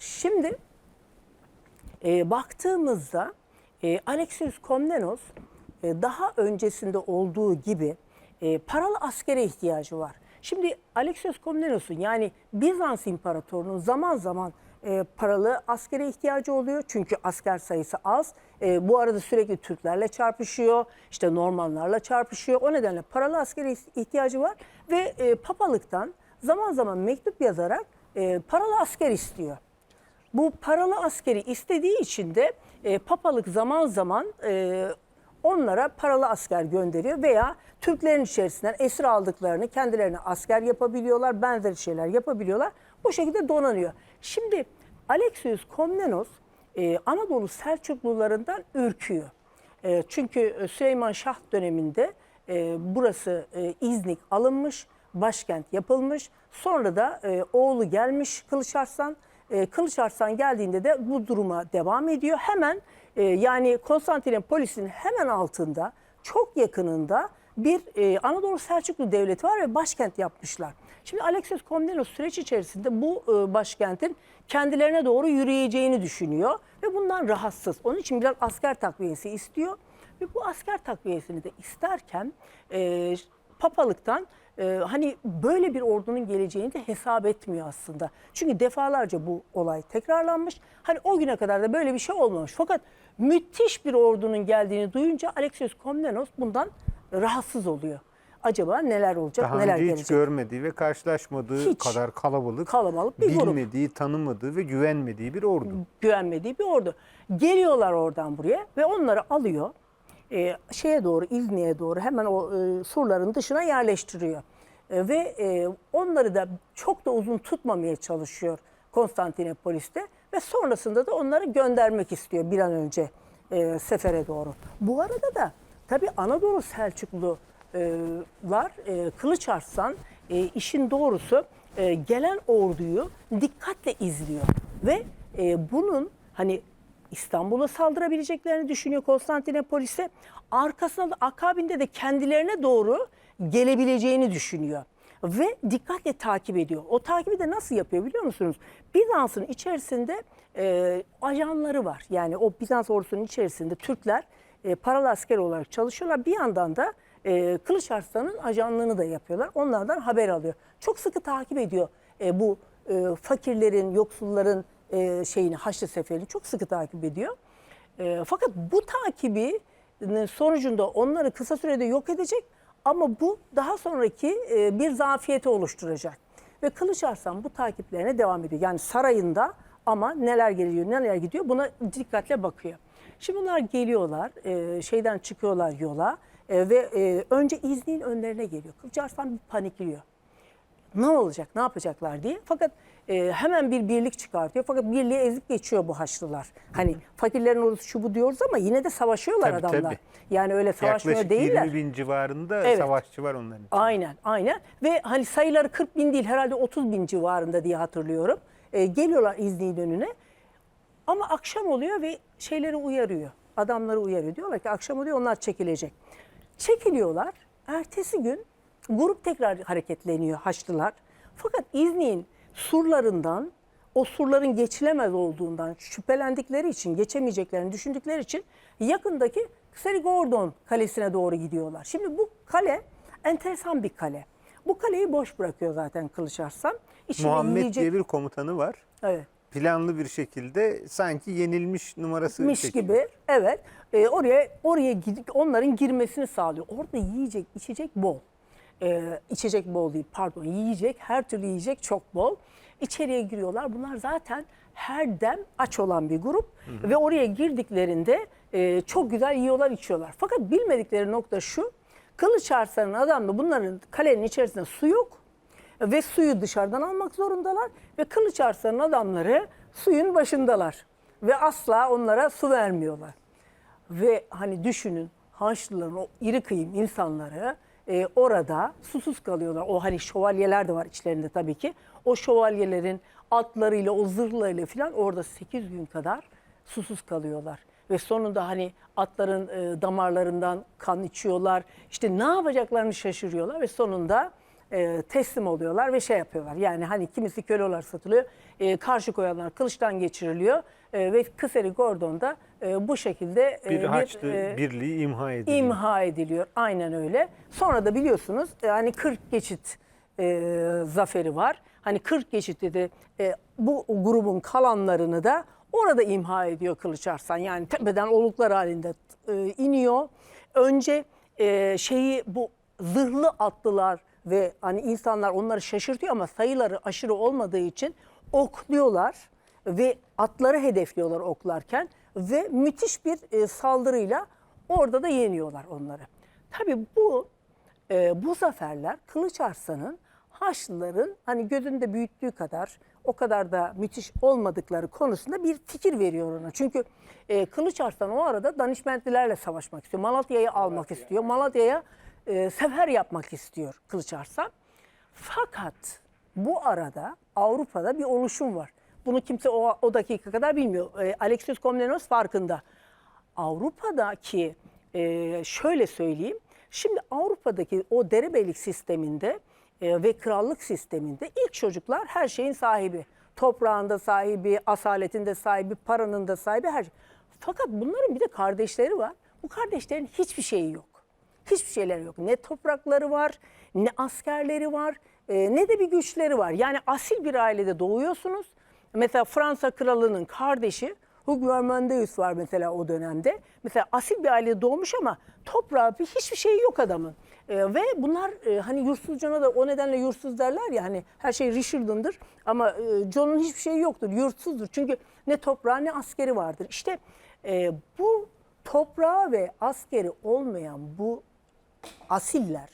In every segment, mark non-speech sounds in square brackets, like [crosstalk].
Şimdi e, baktığımızda e, Alexius Komnenos e, daha öncesinde olduğu gibi e, paralı askere ihtiyacı var. Şimdi Alexius Komnenos'un yani Bizans İmparatorluğu'nun zaman zaman e, paralı askere ihtiyacı oluyor. Çünkü asker sayısı az. E, bu arada sürekli Türklerle çarpışıyor, işte Normanlarla çarpışıyor. O nedenle paralı askere ihtiyacı var ve e, papalıktan zaman zaman mektup yazarak e, paralı asker istiyor. Bu paralı askeri istediği için de e, papalık zaman zaman e, onlara paralı asker gönderiyor veya Türklerin içerisinden esir aldıklarını kendilerine asker yapabiliyorlar, benzer şeyler yapabiliyorlar. Bu şekilde donanıyor. Şimdi Alexius Komnenos e, Anadolu Selçuklularından ürküyor. E, çünkü Süleyman Şah döneminde e, burası e, İznik alınmış, başkent yapılmış. Sonra da e, oğlu gelmiş Kılıç Arslan. E, Kılıç Arslan geldiğinde de bu duruma devam ediyor. Hemen e, yani Konstantinopolis'in hemen altında çok yakınında bir e, Anadolu Selçuklu devleti var ve başkent yapmışlar. Şimdi Alexios Komnenos süreç içerisinde bu e, başkentin kendilerine doğru yürüyeceğini düşünüyor ve bundan rahatsız. Onun için biraz asker takviyesi istiyor ve bu asker takviyesini de isterken papalıktan e, hani böyle bir ordunun geleceğini de hesap etmiyor aslında. Çünkü defalarca bu olay tekrarlanmış. Hani o güne kadar da böyle bir şey olmamış. Fakat müthiş bir ordunun geldiğini duyunca Alexios Komnenos bundan rahatsız oluyor. Acaba neler olacak, Daha neler önce hiç gelecek? görmediği ve karşılaşmadığı Hiç. kadar kalabalık, Kalabalık bir grup. bilmediği, tanımadığı ve güvenmediği bir ordu. güvenmediği bir ordu. Geliyorlar oradan buraya ve onları alıyor. e, şeye doğru, İzni'ye doğru hemen o e, surların dışına yerleştiriyor. E, ve e, onları da çok da uzun tutmamaya çalışıyor Konstantinopolis'te ve sonrasında da onları göndermek istiyor bir an önce e, sefere doğru. Bu arada da tabii Anadolu Selçuklular e, Kılıç Arslan işin doğrusu gelen orduyu dikkatle izliyor ve bunun hani İstanbul'a saldırabileceklerini düşünüyor Konstantinopolis'e. Arkasında da akabinde de kendilerine doğru gelebileceğini düşünüyor. Ve dikkatle takip ediyor. O takibi de nasıl yapıyor biliyor musunuz? Bizans'ın içerisinde e, ajanları var. Yani o Bizans ordusunun içerisinde Türkler e, paralı asker olarak çalışıyorlar. Bir yandan da e, Kılıç Arslan'ın ajanlığını da yapıyorlar. Onlardan haber alıyor. Çok sıkı takip ediyor e, bu e, fakirlerin, yoksulların e, şeyini, Haçlı Seferi'ni çok sıkı takip ediyor. E, fakat bu takibinin sonucunda onları kısa sürede yok edecek ama bu daha sonraki e, bir zafiyeti oluşturacak. Ve Kılıç Arslan bu takiplerine devam ediyor. Yani sarayında ama neler geliyor, neler gidiyor buna dikkatle bakıyor. Şimdi bunlar geliyorlar, e, şeyden çıkıyorlar yola e, ve önce İznik'in önlerine geliyor. Kılıç Arslan bir panikliyor ne olacak, ne yapacaklar diye. Fakat e, hemen bir birlik çıkartıyor. Fakat birliği ezip geçiyor bu Haçlılar. Hani fakirlerin ordusu şu bu diyoruz ama yine de savaşıyorlar Tabii, adamlar. tabii. Yani öyle savaşmıyor Yaklaşık değiller. 20 bin civarında Evet. savaşçı var onların. Aynen, aynen. Ve hani sayıları 40 bin değil herhalde 30 bin civarında diye hatırlıyorum. E, geliyorlar İznik'in önüne. Ama akşam oluyor ve şeyleri uyarıyor. Adamları uyarıyor. Diyorlar ki akşam oluyor onlar çekilecek. Çekiliyorlar. Ertesi gün grup tekrar hareketleniyor Haçlılar. Fakat İznik'in surlarından o surların geçilemez olduğundan şüphelendikleri için, geçemeyeceklerini düşündükleri için yakındaki Serigordon kalesine doğru gidiyorlar. Şimdi bu kale enteresan bir kale. Bu kaleyi boş bırakıyor zaten Kılıç Arslan. İçinde Muhammed yiyecek- diye bir komutanı var. Evet. Planlı bir şekilde sanki yenilmiş numarası miş gibi evet e, oraya oraya gidip onların girmesini sağlıyor. Orada yiyecek içecek bol. E, içecek bol değil pardon yiyecek her türlü yiyecek çok bol. İçeriye giriyorlar. Bunlar zaten her dem aç olan bir grup ve oraya girdiklerinde e, çok güzel yiyorlar içiyorlar. Fakat bilmedikleri nokta şu. Kılıç Arslan'ın adamı bunların kalenin içerisinde su yok ve suyu dışarıdan almak zorundalar ve Kılıç Arslan'ın adamları suyun başındalar ve asla onlara su vermiyorlar. Ve hani düşünün Haçlıların o iri kıyım insanları e, orada susuz kalıyorlar. O hani şövalyeler de var içlerinde tabii ki. O şövalyelerin atlarıyla, o zırhlarıyla falan orada 8 gün kadar susuz kalıyorlar. Ve sonunda hani atların e, damarlarından kan içiyorlar. İşte ne yapacaklarını şaşırıyorlar ve sonunda e, teslim oluyorlar ve şey yapıyorlar. Yani hani kimisi köle olarak satılıyor, e, karşı koyanlar kılıçtan geçiriliyor e, ve Kıseri Gordon'da e, bu şekilde e, Bir Haçlı e, birliği imha ediliyor. imha ediliyor. Aynen öyle. Sonra da biliyorsunuz e, hani 40 geçit e, zaferi var. Hani 40 geçitte de e, bu grubun kalanlarını da orada imha ediyor Kılıç Arslan. Yani tepeden oluklar halinde e, iniyor. Önce e, şeyi bu zırhlı atlılar ve hani insanlar onları şaşırtıyor ama sayıları aşırı olmadığı için okluyorlar ve atları hedefliyorlar oklarken ve müthiş bir e, saldırıyla orada da yeniyorlar onları. Tabii bu e, bu zaferler Kılıç Arslan'ın Haçlıların hani gözünde büyüttüğü kadar o kadar da müthiş olmadıkları konusunda bir fikir veriyor ona. Çünkü e, Kılıç Arslan o arada Danişmentlilerle savaşmak istiyor. Malatya'yı almak istiyor. Malatya'ya e, sefer yapmak istiyor Kılıç Arslan. Fakat bu arada Avrupa'da bir oluşum var. Bunu kimse o, o dakika kadar bilmiyor. E, Alexios Komnenos farkında. Avrupa'daki e, şöyle söyleyeyim. Şimdi Avrupa'daki o derebeylik sisteminde e, ve krallık sisteminde ilk çocuklar her şeyin sahibi. Toprağında sahibi, asaletinde sahibi, paranın da sahibi her şey. Fakat bunların bir de kardeşleri var. Bu kardeşlerin hiçbir şeyi yok. Hiçbir şeyleri yok. Ne toprakları var, ne askerleri var, e, ne de bir güçleri var. Yani asil bir ailede doğuyorsunuz. Mesela Fransa kralının kardeşi Hugues Vermandeus var mesela o dönemde. Mesela asil bir ailede doğmuş ama toprağı bir hiçbir şeyi yok adamın. E, ve bunlar e, hani yursuzcana da o nedenle yursuz derler ya hani her şey Richard'ındır ama e, John'un hiçbir şeyi yoktur, yurtsuzdur. Çünkü ne toprağı ne askeri vardır. İşte e, bu toprağı ve askeri olmayan bu asiller,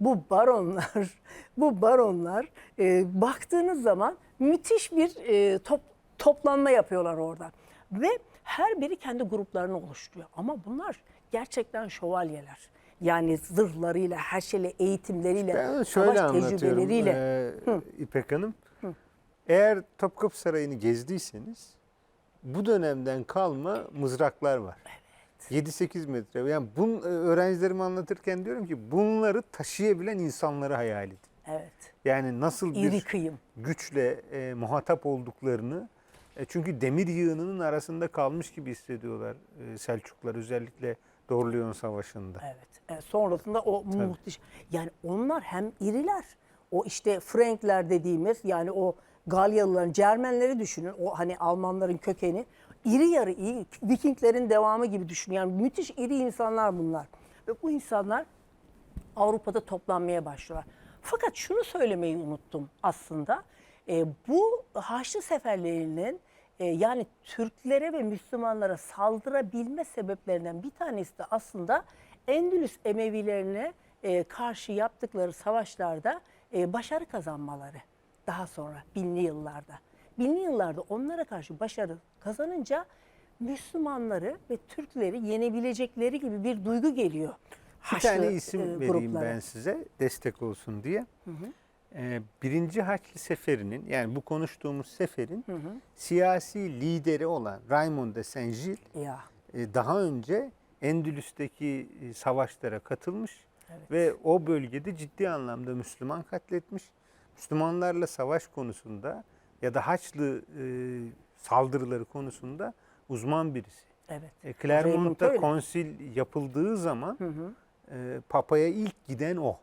bu baronlar, [laughs] bu baronlar e, baktığınız zaman müthiş bir e, top, toplanma yapıyorlar orada. Ve her biri kendi gruplarını oluşturuyor. Ama bunlar gerçekten şövalyeler. Yani zırhlarıyla, her şeyle, eğitimleriyle, Ben şöyle savaş tecrübeleriyle. eee, İpek Hanım. Eğer Topkapı Sarayı'nı gezdiyseniz bu dönemden kalma mızraklar var. 7-8 metre. Yani bun, öğrencilerime anlatırken diyorum ki bunları taşıyabilen insanları hayal edin. Evet. Yani nasıl bir kıyım. güçle e, muhatap olduklarını e, çünkü demir yığınının arasında kalmış gibi hissediyorlar e, Selçuklar özellikle Dorleon Savaşı'nda. Evet. evet. Sonrasında o muhteşem. Yani onlar hem iriler. O işte Frankler dediğimiz yani o Galyalıların, Cermenleri düşünün. O hani Almanların kökeni. İri yarı iyi. Vikinglerin devamı gibi düşünün. Yani müthiş iri insanlar bunlar. Ve bu insanlar Avrupa'da toplanmaya başlıyorlar. Fakat şunu söylemeyi unuttum aslında. E, bu Haçlı seferlerinin e, yani Türklere ve Müslümanlara saldırabilme sebeplerinden bir tanesi de aslında Endülüs Emevilerine e, karşı yaptıkları savaşlarda e, başarı kazanmaları. Daha sonra binli yıllarda. Binli yıllarda onlara karşı başarı kazanınca Müslümanları ve Türkleri yenebilecekleri gibi bir duygu geliyor. Bir Haçlı, tane e, isim vereyim gruplara. ben size destek olsun diye. Ee, birinci Haçlı Seferi'nin yani bu konuştuğumuz seferin siyasi lideri olan Raymond de Saint-Gilles Ya. e, daha önce Endülüs'teki e, savaşlara katılmış ve o bölgede ciddi anlamda Müslüman katletmiş. Müslümanlarla savaş konusunda ya da Haçlı e, saldırıları konusunda uzman birisi. Evet. E, Clermont'ta konsil yapıldığı zaman e, Papa'ya ilk giden o.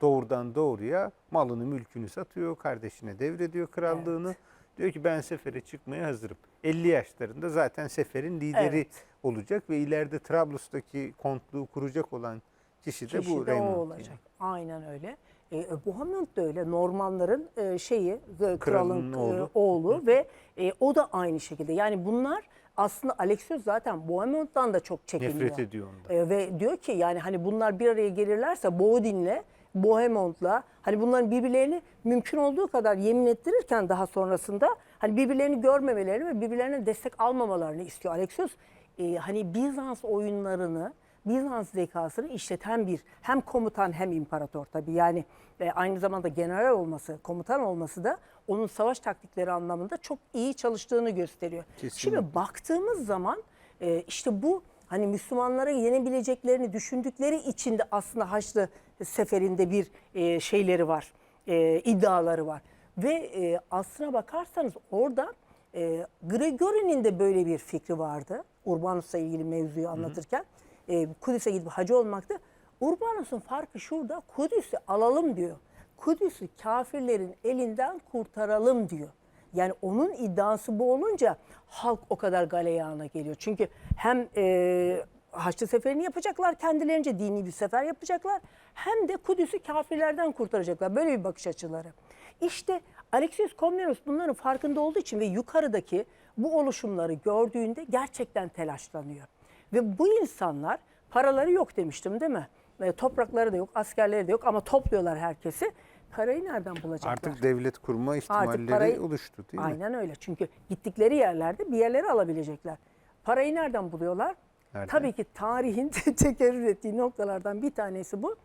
Doğrudan doğruya malını mülkünü satıyor, kardeşine devrediyor krallığını. Diyor ki ben sefere çıkmaya hazırım. 50 yaşlarında zaten seferin lideri Evet. olacak ve ileride Trablus'taki kontluğu kuracak olan kişi de Kişi bu de Raymond. olacak. yani. Aynen öyle. E, e, Bohemond da öyle. Normanların e, şeyi, e, kralın, Kralın e, oğlu. oğlu ve e, o da aynı şekilde. Yani bunlar aslında Alexios zaten Bohemond'dan da çok çekiniyor. Nefret ediyor ondan. E, ve diyor ki yani hani bunlar bir araya gelirlerse Boudin'le Bohemond'la hani bunların birbirlerini mümkün olduğu kadar yemin ettirirken daha sonrasında hani birbirlerini görmemelerini ve birbirlerine destek almamalarını istiyor. Alexios e, hani Bizans oyunlarını Bizans zekasını işleten bir hem komutan hem imparator tabii yani e, aynı zamanda general olması, komutan olması da onun savaş taktikleri anlamında çok iyi çalıştığını gösteriyor. Kesinlikle. Şimdi baktığımız zaman e, işte bu hani Müslümanlara yenebileceklerini düşündükleri için de aslında Haçlı seferinde bir e, şeyleri var. e, iddiaları var. Ve e, aslına bakarsanız orada e, Gregory'nin de böyle bir fikri vardı. Urbanus'la ilgili mevzuyu anlatırken. E, Kudüs'e gidip hacı olmaktı. Urbanus'un farkı şurada. Kudüs'ü alalım diyor. Kudüs'ü kafirlerin elinden kurtaralım diyor. Yani onun iddiası bu olunca halk o kadar galeyana geliyor. Çünkü hem e, Haçlı Seferi'ni yapacaklar kendilerince dini bir sefer yapacaklar. Hem de Kudüs'ü kafirlerden kurtaracaklar. Böyle bir bakış açıları. İşte Alexius Komnenos bunların farkında olduğu için ve yukarıdaki bu oluşumları gördüğünde gerçekten telaşlanıyor. Ve bu insanlar paraları yok demiştim değil mi? E, toprakları da yok, askerleri de yok ama topluyorlar herkesi. Parayı nereden bulacaklar? Artık devlet kurma ihtimalleri parayı- oluştu değil mi? Aynen öyle. Çünkü gittikleri yerlerde bir yerleri alabilecekler. Parayı nereden buluyorlar? Nereden? Tabii ki tarihin [laughs] tekerrür ettiği noktalardan bir tanesi bu.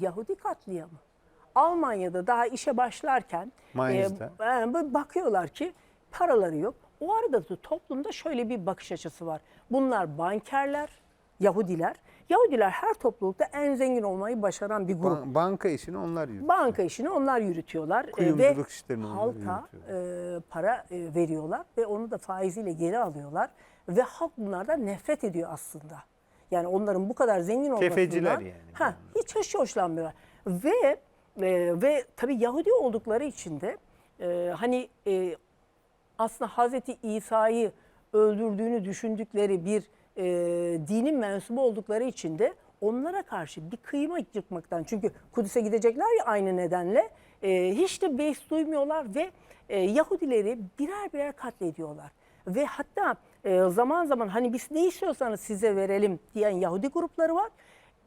Yahudi katliamı. Almanya'da daha işe başlarken Mainz'da. e, bakıyorlar ki paraları yok. O arada da toplumda şöyle bir bakış açısı var. Bunlar bankerler, Yahudiler. Yahudiler her toplulukta en zengin olmayı başaran bir grup. Ban- banka işini onlar yürütüyor. Banka işini onlar yürütüyorlar e, ve halka e, para e, veriyorlar ve onu da faiziyle geri alıyorlar ve halk bunlardan nefret ediyor aslında. Yani onların bu kadar zengin olmasından Tefeciler yani. Ha, hiç hiç hoşlanmıyorlar. Ve e, ve tabii Yahudi oldukları için de e, hani e, aslında Hazreti İsa'yı öldürdüğünü düşündükleri bir e, dinin mensubu oldukları için de onlara karşı bir kıyma yıkmaktan çünkü Kudüs'e gidecekler ya aynı nedenle e, hiç de beis duymuyorlar ve e, Yahudileri birer birer katlediyorlar. Ve hatta e, zaman zaman hani biz ne istiyorsanız size verelim diyen Yahudi grupları var.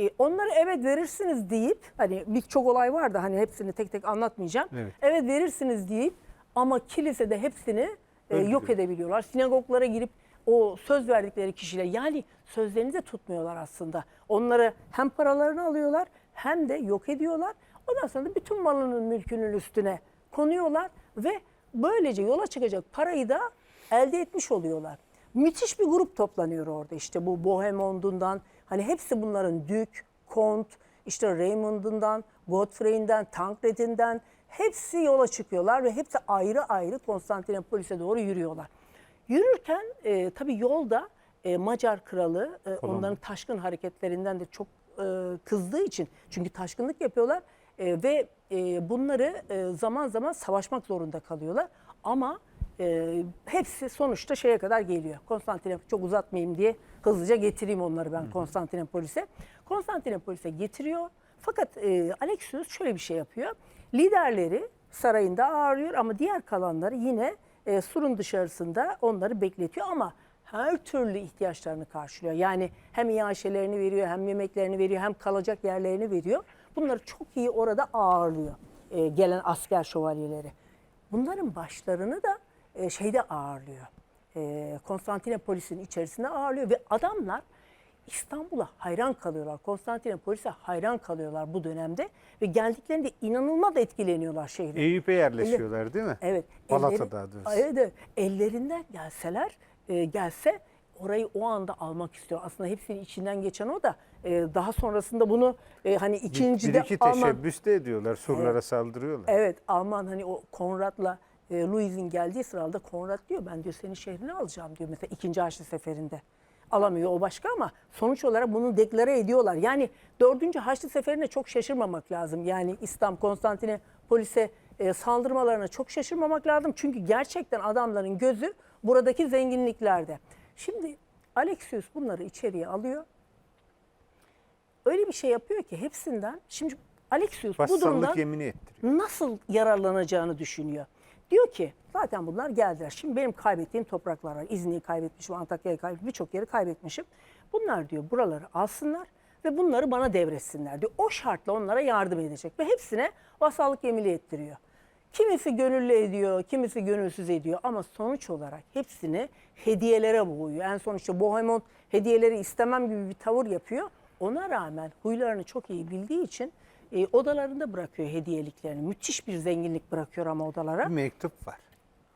E, onları evet verirsiniz deyip hani birçok olay var da hani hepsini tek tek anlatmayacağım. Evet. Evet verirsiniz deyip ama kilisede hepsini e, yok edebiliyorlar. Sinagoglara girip o söz verdikleri kişiler yani sözlerini de tutmuyorlar aslında. Onları hem paralarını alıyorlar hem de yok ediyorlar. Ondan sonra da bütün malının mülkünün üstüne konuyorlar ve böylece yola çıkacak parayı da elde etmiş oluyorlar. Müthiş bir grup toplanıyor orada işte bu Bohemond'undan hani hepsi bunların dük, kont, işte Raymond'undan, Godfrey'inden, Tancred'inden hepsi yola çıkıyorlar ve hepsi ayrı ayrı Konstantinopolis'e doğru yürüyorlar. Yürürken e, tabii yolda e, Macar kralı e, onların taşkın hareketlerinden de çok e, kızdığı için çünkü taşkınlık yapıyorlar e, ve e, bunları e, zaman zaman savaşmak zorunda kalıyorlar ama e, hepsi sonuçta şeye kadar geliyor. Konstantinopol çok uzatmayayım diye hızlıca getireyim onları ben Konstantinopolis'e. Konstantinopolis'e getiriyor. Fakat e, Alexios şöyle bir şey yapıyor. Liderleri sarayında ağırlıyor ama diğer kalanları yine e, surun dışarısında onları bekletiyor ama her türlü ihtiyaçlarını karşılıyor. Yani hem iaşelerini veriyor, hem yemeklerini veriyor, hem kalacak yerlerini veriyor. Bunları çok iyi orada ağırlıyor e, gelen asker şövalyeleri. Bunların başlarını da e, şeyde ağırlıyor. E, Konstantinopolis'in içerisinde ağırlıyor ve adamlar İstanbul'a hayran kalıyorlar. Konstantinopolis'e hayran kalıyorlar bu dönemde ve geldiklerinde inanılmaz etkileniyorlar şehre. Eyüp'e yerleşiyorlar değil mi? Evet. Balata elleri-. Evet, evet. Ellerinden gelseler, e, gelse orayı o anda almak istiyor. Aslında hepsinin içinden geçen o da e, daha sonrasında bunu e, hani ikinci de iki Alman teşebbüs de ediyorlar. Surlara saldırıyorlar. Evet Alman hani o Konrad'la e, Louis'in geldiği sırada Konrad diyor ben diyor senin şehrini alacağım diyor mesela ikinci Haçlı Seferi'nde. Alamıyor o başka ama sonuç olarak bunu deklare ediyorlar. Yani dördüncü Haçlı Seferi'ne çok şaşırmamak lazım. Yani İslam Konstantinopolis'e e, saldırmalarına çok şaşırmamak lazım. Çünkü gerçekten adamların gözü buradaki zenginliklerde. Şimdi Alexius bunları içeriye alıyor. Öyle bir şey yapıyor ki hepsinden. Şimdi Alexius bu durumdan yemini ettiriyor. nasıl yararlanacağını düşünüyor. Diyor ki zaten bunlar geldiler. Şimdi benim kaybettiğim topraklar var. İzni'yi kaybetmişim, Antakya'yı kaybetmişim, birçok yeri kaybetmişim. Bunlar diyor buraları alsınlar ve bunları bana devretsinler diyor. O şartla onlara yardım edecek ve hepsine vasallık yemini ettiriyor. Kimisi gönüllü ediyor, kimisi gönülsüz ediyor ama sonuç olarak hepsini hediyelere boğuyor. En son işte Bohemond hediyeleri istemem gibi bir tavır yapıyor. Ona rağmen huylarını çok iyi bildiği için e, odalarında bırakıyor hediyeliklerini. Müthiş bir zenginlik bırakıyor ama odalara. Bir mektup var.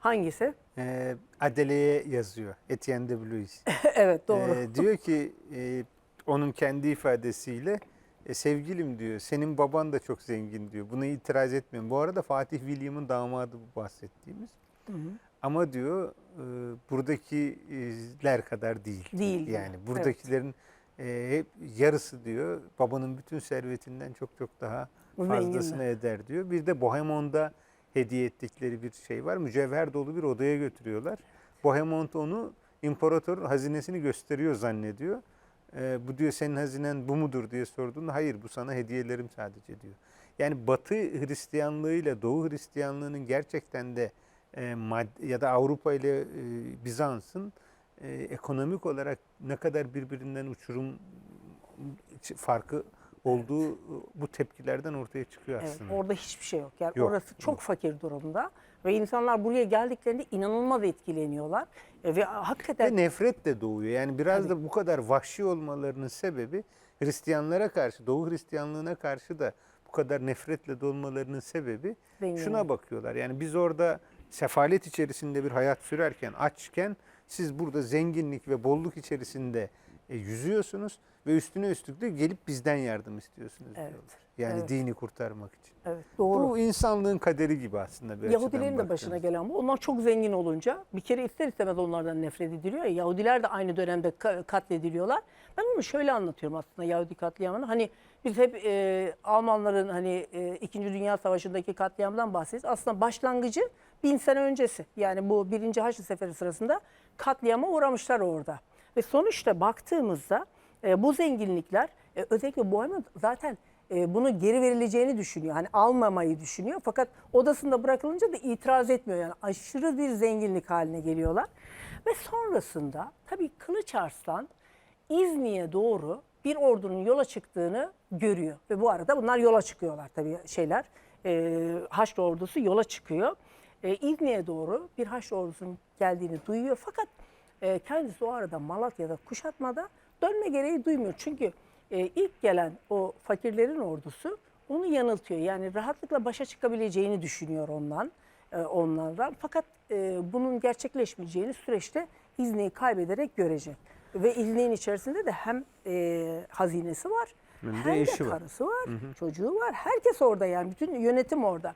Hangisi? Ee, Adele'ye yazıyor. Etienne de Blois. [laughs] evet doğru. Ee, diyor ki e, onun kendi ifadesiyle E, sevgilim diyor senin baban da çok zengin diyor. Buna itiraz etmiyorum. Bu arada Fatih William'ın damadı bu bahsettiğimiz. Ama diyor e, buradakiler kadar değil. Değil. Yani buradakilerin e, hep yarısı diyor babanın bütün servetinden çok çok daha fazlasını eder diyor. Bir de Bohemon'da hediye ettikleri bir şey var. Mücevher dolu bir odaya götürüyorlar. Bohemond onu imparatorun hazinesini gösteriyor zannediyor. E, bu diyor senin hazinen bu mudur diye sorduğunda hayır bu sana hediyelerim sadece diyor. Yani Batı Hristiyanlığı ile Doğu Hristiyanlığının gerçekten de e, ya da Avrupa ile e, Bizans'ın e, ekonomik olarak ne kadar birbirinden uçurum farkı olduğu e, bu tepkilerden ortaya çıkıyor Evet, aslında. orada hiçbir şey yok. Yani Yok, orası çok fakir durumda ve insanlar buraya geldiklerinde inanılmaz etkileniyorlar. E, ve hakikaten Ve nefret de doğuyor. Yani biraz da bu kadar vahşi olmalarının sebebi Hristiyanlara karşı, Doğu Hristiyanlığına karşı da bu kadar nefretle dolmalarının sebebi Zenginler. şuna bakıyorlar. Yani biz orada sefalet içerisinde bir hayat sürerken, açken siz burada zenginlik ve bolluk içerisinde e, yüzüyorsunuz ve üstüne üstlük de gelip bizden yardım istiyorsunuz Evet, diyorlar. Yani evet. dini kurtarmak için. evet, doğru. Bu insanlığın kaderi gibi aslında. Bir Yahudilerin de başına gelen bu. Onlar çok zengin olunca bir kere ister istemez onlardan nefret ediliyor. ya. Yahudiler de aynı dönemde ka- katlediliyorlar. Ben onu şöyle anlatıyorum aslında Yahudi katliamını. Hani biz hep e, Almanların hani e, İkinci Dünya Savaşı'ndaki katliamdan bahsediyoruz. Aslında başlangıcı bin sene öncesi. Yani bu birinci Haçlı Seferi sırasında katliama uğramışlar orada. Ve sonuçta baktığımızda e, bu zenginlikler e, özellikle Bohemia zaten e, bunu geri verileceğini düşünüyor. Hani almamayı düşünüyor. Fakat odasında bırakılınca da itiraz etmiyor. Yani aşırı bir zenginlik haline geliyorlar. Ve sonrasında tabii Kılıç Arslan İzni'ye doğru bir ordunun yola çıktığını görüyor. Ve bu arada bunlar yola çıkıyorlar tabii şeyler. E, Haçlı ordusu yola çıkıyor. E, İzni'ye doğru bir Haçlı ordusunun geldiğini duyuyor. Fakat e, kendisi o arada Malatya'da kuşatmada dönme gereği duymuyor. Çünkü e, ilk gelen o fakirlerin ordusu onu yanıltıyor. Yani rahatlıkla başa çıkabileceğini düşünüyor ondan, e, onlardan. Fakat e, bunun gerçekleşmeyeceğini süreçte İzni'yi kaybederek görecek. Ve İzni'nin içerisinde de hem e, hazinesi var Hem de hem de var. karısı var, çocuğu var. Herkes orada yani bütün yönetim orada.